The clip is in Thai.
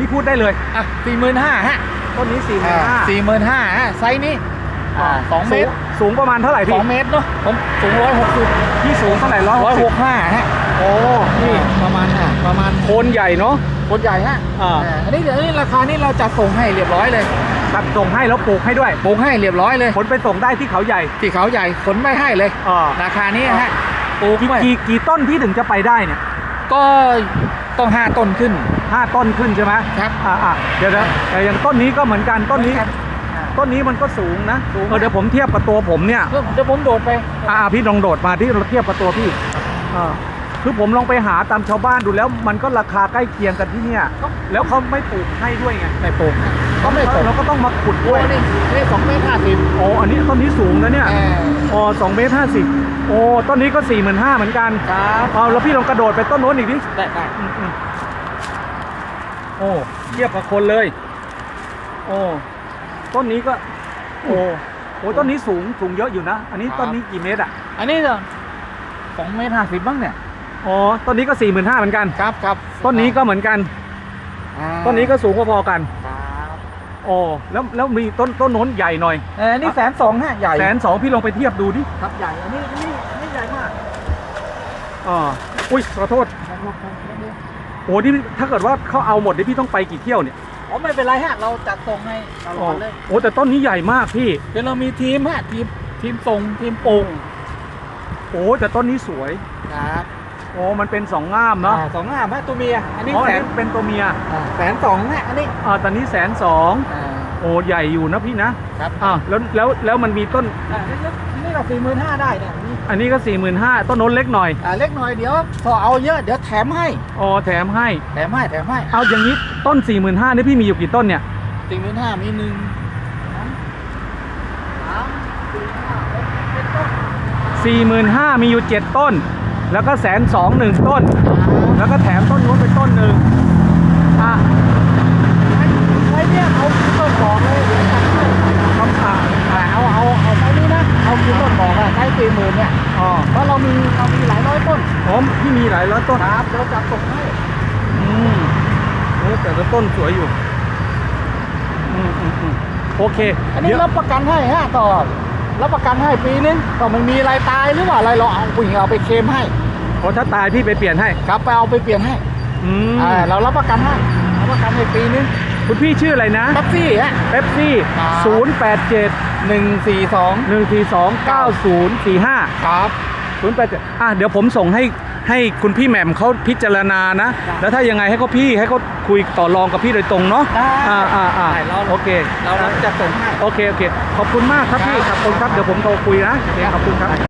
พี่พูดได้เลยอะสี่หมื่นห้าฮะต้นนี้สี่หมื่นห้าสี่หมื่นห้าฮะไซส์นี้อ่าสองเมตรสูงประมาณเท่าไหร่สพี่องเมตรเนาะผมสูงร้อยหกสิบพี่สูงเท่าไหร่ร้อยร้อยหหกกห้าฮะโอ้นี่นี่ประมาณอะประมาณโคนใหญ่เนาะคนใหญ่ฮะอ่าอ่าอันนี้เดี๋ยวนี้ราคานี้เราจัดส่งให้เรียบร้อยเลยตัดส่งให้แล้วปลูกให้ด้วยปลูกให้เรียบร้อยเลยผลไปส่งได้ที่เขาใหญ่ที่เขาใหญ่ขนไม่ให้เลยอ่าราคานี้ฮะปลูกกี่ไม่กี่กี่ต้นพี่ถึงจะไปได้เนี่ยก็ ต้องห้าต้นขึ้นห้าต้นขึ้นใช่ไหมครับอ่าอ่าเดี๋ยวนะแต่อย่างต้นนี้ก็เหมือนกันต้นนี้ครับต้นนี้มันก็สูงนะสูง เออเดี๋ยวผมเทียบกับตัวผมเนี่ยเดี๋ยวเดี๋ยวผมโดดไปอ่าพี่ลองโดดมาที่เราเทียบกับตัวพี่อ่าคือผมลองไปหาตามชาวบ้านดูแล้ว มันก็ราคาใกล้เคียงกันที่เนี่ยแล้วเขาไม่ปลูกให้ด้วยไงไม่ปลูกก็ไม่ปลูกเราก็ต้องมาขุดโอ้ด้วยนี่นี่สองเมตรห้าสิบโอ้อันนี้ต้นนี้สูงนะเนี่ย อ๋อสองเมตรห้าสิบโอ้ต้นนี้ก็สี่หมื่นห้าเหมือนกันครับเอาแล้วพี่ลองกระโดดไปต้นโน้นอีกดิได้ได้อืมอืมโอ้เทียบกับคนเลย โอ้ต้นนี้ก็ โอ้โหต้นนี้สูงสูงเยอะอยู่นะ อันนี้ต้นนี้กี่เมตรอะอันนี้จะสองเมตรห้าสิบบ้างเนี่ยอ๋อต้นนี้ก็สี่หมื่นห้าเหมือนกัน ครับครับต้นนี้ก็เหมือนกัน อ่าต้นนี้ก็สูงพอๆกันครับ โอ้แล้วแล้วมีต้นต้นโน้นใหญ่หน่อยเออนี่แสนสองฮะใหญ่แสนสองพี่ลองไปเทียบดูดิครับใหญ่อันนี้อันนี้อันนี้ใหญ่มากอ๋ออุ้ยขอโทษโอ้นี่ถ้าเกิดว่าเขาเอาหมดนี่พี่ต้องไปกี่เที่ยวเนี่ยอ๋อไม่เป็นไรฮะเราจัดส่งให้ตลอดเลยโอ้แต่ต้นนี้ใหญ่มากพี่เดี๋ยวเรามีทีมฮะทีมทีมส่งทีมปลูกโอ้แต่ต้นนี้สวยครับ โอ้มันเป็นสองง่ามเนาะอ่าสองห้าฮะตัวเมีย อันนี้อ๋อแสอันนนี้เป็นตัวเมียอ่าแสนสองฮะอันนี้อ่าตอนนี้แสนสองอ่าโอ้ใหญ่อยู่นะพี่นะครับอ่าแล้วแล้วแล้วมันมีต้น อ่าเล็กๆนี่เราสี่หมื่นห้าได้เนี่ยนี่อันนี้ก็สี่หมื่นห้าต้นโน้นเล็กหน่อยอ่าเล็กหน่อยเดี๋ยวพอเอาเยอะเดี๋ยวแถมให้ อ๋อแถมให้ แถมให้แถมให้เอาอย่างนี้ต้นสี่หมื่นห้านี่พี่มีอยู่กี่ต้นเนี่ยสี่หมื่นห้ามีหนึ่งสองสามสี่ห้าหกเจ็ดต้นสี่หมื่นห้ามีอยู่เจ็ดต้น แล้วก็แสนสองหนึ่งต้น แล้วก็แถมต้นโน้นไปต้นหนึ่งอะไอ้เนี่ยเอาคือต้นบอกเลยเดี๋ยวจัดให้คำอ่าอ่าเอาเอาเอาไอ้นี้นะเอาคือต้นบอกอะใช้สี่หมื่นเนี่ยอ๋อเพราะเรามีเรามีหลายร้อยต้นผมพี่มีหลายร้อยต้นครับเราจัดส่งให้อืมโอ้แต่ละต้นสวยอยู่อืมอืมอืมโอเค อันนี้เดี๋ยวรับประกันให้ฮะต่อ รับประกันให้ปีนึงต่อมันมีอะไรตายหรือว่าอะไรเราเอาผู้หญิงเอาไปเคลมให้โอ้ถ้าตายพี่ไปเปลี่ยนให้ครับไปเอาไปเปลี่ยนให้อืมอ่าเรารับประกันให้รับประกันให้ปีนึงคุณพี่ชื่ออะไรนะแท็กซี่ฮะ เป๊ปซี่ครับ ศูนย์แปดเจ็ดหนึ่งสี่สองหนึ่งสี่สองเก้าศูนย์สี่ห้า ครับ ศูนย์แปดเจ็ดอะเดี๋ยวผมส่งให้ ให้คุณพี่แหม่มเขาพิจารณานะได้แล้วถ้ายังไงให้เขาพี่ให้เขาคุยต่อรองกับพี่โดยตรงเนาะได้อ่าอ่าอ่าได้เรา โอเคเรารับจัดส่งให้ โอเคโอเคขอบคุณมากครับพี่คขรัอบบคุณครับเดี๋ยวผมโทรคุยนะโอเคขอบคุณครับ